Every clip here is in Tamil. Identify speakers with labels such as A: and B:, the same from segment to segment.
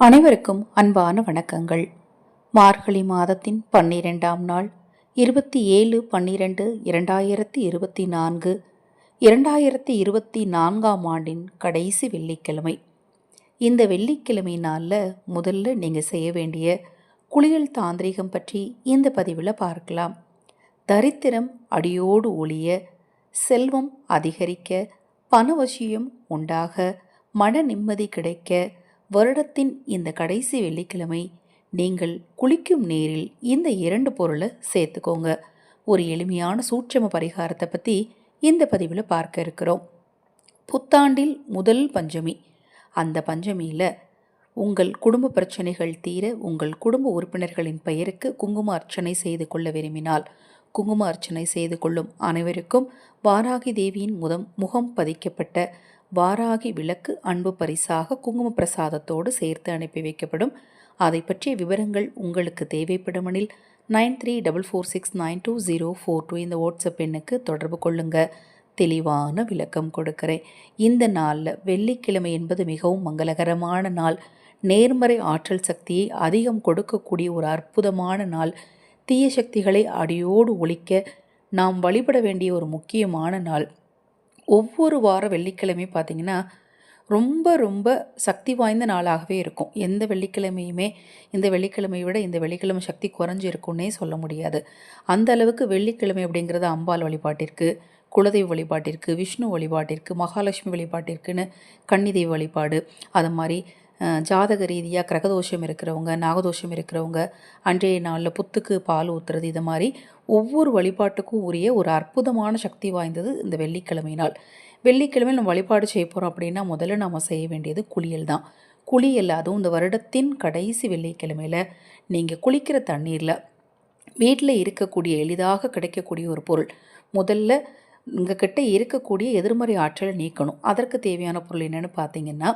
A: அனைவருக்கும் அன்பான வணக்கங்கள். மார்கழி மாதத்தின் பன்னிரெண்டாம் நாள் இருபத்தி ஏழு பன்னிரெண்டு இரண்டாயிரத்தி இருபத்தி நான்கு இரண்டாயிரத்தி இருபத்தி நான்காம் ஆண்டின் கடைசி வெள்ளிக்கிழமை. இந்த வெள்ளிக்கிழமை நாளில் முதல்ல நீங்கள் செய்ய வேண்டிய குளியல் தாந்திரிகம் பற்றி இந்த பதிவில் பார்க்கலாம். தரித்திரம் அடியோடு ஒளிய செல்வம் அதிகரிக்க பணவசியம் உண்டாக மன நிம்மதி கிடைக்க வருடத்தின் இந்த கடைசி வெள்ளிக்கிழமை நீங்கள் குளிக்கும் நீரில் இந்த இரண்டு பொருளை சேர்த்துக்கோங்க. ஒரு எளிமையான சூட்சம பரிகாரத்தை பற்றி இந்த பதிவில் பார்க்க இருக்கிறோம். புத்தாண்டில் முதல் பஞ்சமி. அந்த பஞ்சமியில் உங்கள் குடும்ப பிரச்சனைகள் தீர உங்கள் குடும்ப உறுப்பினர்களின் பெயருக்கு குங்கும அர்ச்சனை செய்து கொள்ள விரும்பினால் குங்கும அர்ச்சனை செய்து கொள்ளும் அனைவருக்கும் வாராகி தேவியின் முதம் முகம் பதிக்கப்பட்ட வாராகி விளக்கு அன்பு பரிசாக குங்கும பிரசாதத்தோடு சேர்த்து அனுப்பி வைக்கப்படும். அதை பற்றிய விவரங்கள் உங்களுக்கு தேவைப்படுமெனில் nine three double four six nine two zero four two இந்த வாட்ஸ்அப் எண்ணுக்கு தொடர்பு கொள்ளுங்க. தெளிவான விளக்கம் கொடுக்கிறேன். இந்த நாளில் வெள்ளிக்கிழமை என்பது மிகவும் மங்களகரமான நாள். நேர்மறை ஆற்றல் சக்தியை அதிகம் கொடுக்கக்கூடிய ஒரு அற்புதமான நாள். தீய சக்திகளை அடியோடு ஒழிக்க நாம் வழிபட வேண்டிய ஒரு முக்கியமான நாள். ஒவ்வொரு வார வெள்ளிக்கிழமை பார்த்திங்கன்னா ரொம்ப ரொம்ப சக்தி வாய்ந்த நாளாகவே இருக்கும். எந்த வெள்ளிக்கிழமையுமே இந்த வெள்ளிக்கிழமையை விட இந்த வெள்ளிக்கிழமை சக்தி குறைஞ்சி இருக்குன்னே சொல்ல முடியாது. அந்த அளவுக்கு வெள்ளிக்கிழமை அப்படிங்கிறது அம்பாள் வழிபாட்டிற்கு குலதெய்வ வழிபாட்டிற்கு விஷ்ணு வழிபாட்டிற்கு மகாலட்சுமி வழிபாட்டிற்குன்னு கன்னிதெய்வ வழிபாடு அது மாதிரி ஜாதக ரீதியாக கிரகதோஷம் இருக்கிறவங்க நாகதோஷம் இருக்கிறவங்க அன்றைய நாளில் புத்துக்கு பால் ஊற்றுறது இது மாதிரி ஒவ்வொரு வழிபாட்டுக்கும் உரிய ஒரு அற்புதமான சக்தி வாய்ந்தது இந்த வெள்ளிக்கிழமை நாள். வெள்ளிக்கிழமை நம்ம வழிபாடு செய்ய போகிறோம் அப்படின்னா முதல்ல நம்ம செய்ய வேண்டியது குளியல் தான். குளியல் அதுவும் இந்த வருடத்தின் கடைசி வெள்ளிக்கிழமையில் நீங்கள் குளிக்கிற தண்ணீரில் வீட்டில் இருக்கக்கூடிய எளிதாக கிடைக்கக்கூடிய ஒரு பொருள். முதல்ல உங்கள் கிட்டே இருக்கக்கூடிய எதிர்மறை ஆற்றலை நீக்கணும். அதற்கு தேவையான பொருள் என்னென்னு பார்த்தீங்கன்னா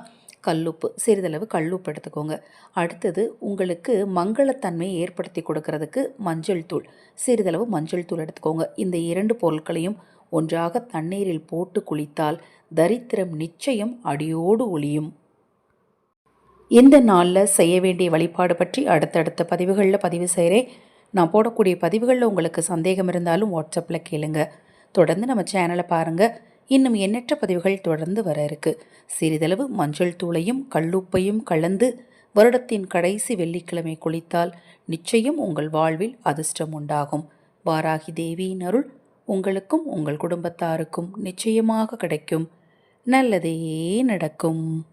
A: கல்லுப்பு சிறிதளவு கல்லுப்பு எடுத்துக்கோங்க. அடுத்தது உங்களுக்கு மங்களத்தன்மையை ஏற்படுத்தி கொடுக்கறதுக்கு மஞ்சள் தூள் சிறிதளவு மஞ்சள் தூள் எடுத்துக்கோங்க. இந்த இரண்டு பொருட்களையும் ஒன்றாக தண்ணீரில் போட்டு குளித்தால் தரித்திரம் நிச்சயம் அடியோடு ஒளியும். இந்த நாளில் செய்ய வேண்டிய வழிபாடு பற்றி அடுத்தடுத்த பதிவுகளில் பதிவு செய்கிறேன் நான் போடக்கூடிய பதிவுகளில் உங்களுக்கு சந்தேகம் இருந்தாலும் வாட்ஸ்அப்பில் கேளுங்க. தொடர்ந்து நம்ம சேனலை பாருங்கள் இன்னும் எண்ணற்ற பதிவுகள் தொடர்ந்து வர இருக்கு. சிறிதளவு மஞ்சள் தூளையும் கல்லுப்பையும் கலந்து வருடத்தின் கடைசி வெள்ளிக்கிழமை குளித்தால் நிச்சயம் உங்கள் வாழ்வில் அதிர்ஷ்டம் உண்டாகும். வாராகி தேவியின் அருள் உங்களுக்கும் உங்கள் குடும்பத்தாருக்கும் நிச்சயமாக கிடைக்கும். நல்லதே நடக்கும்.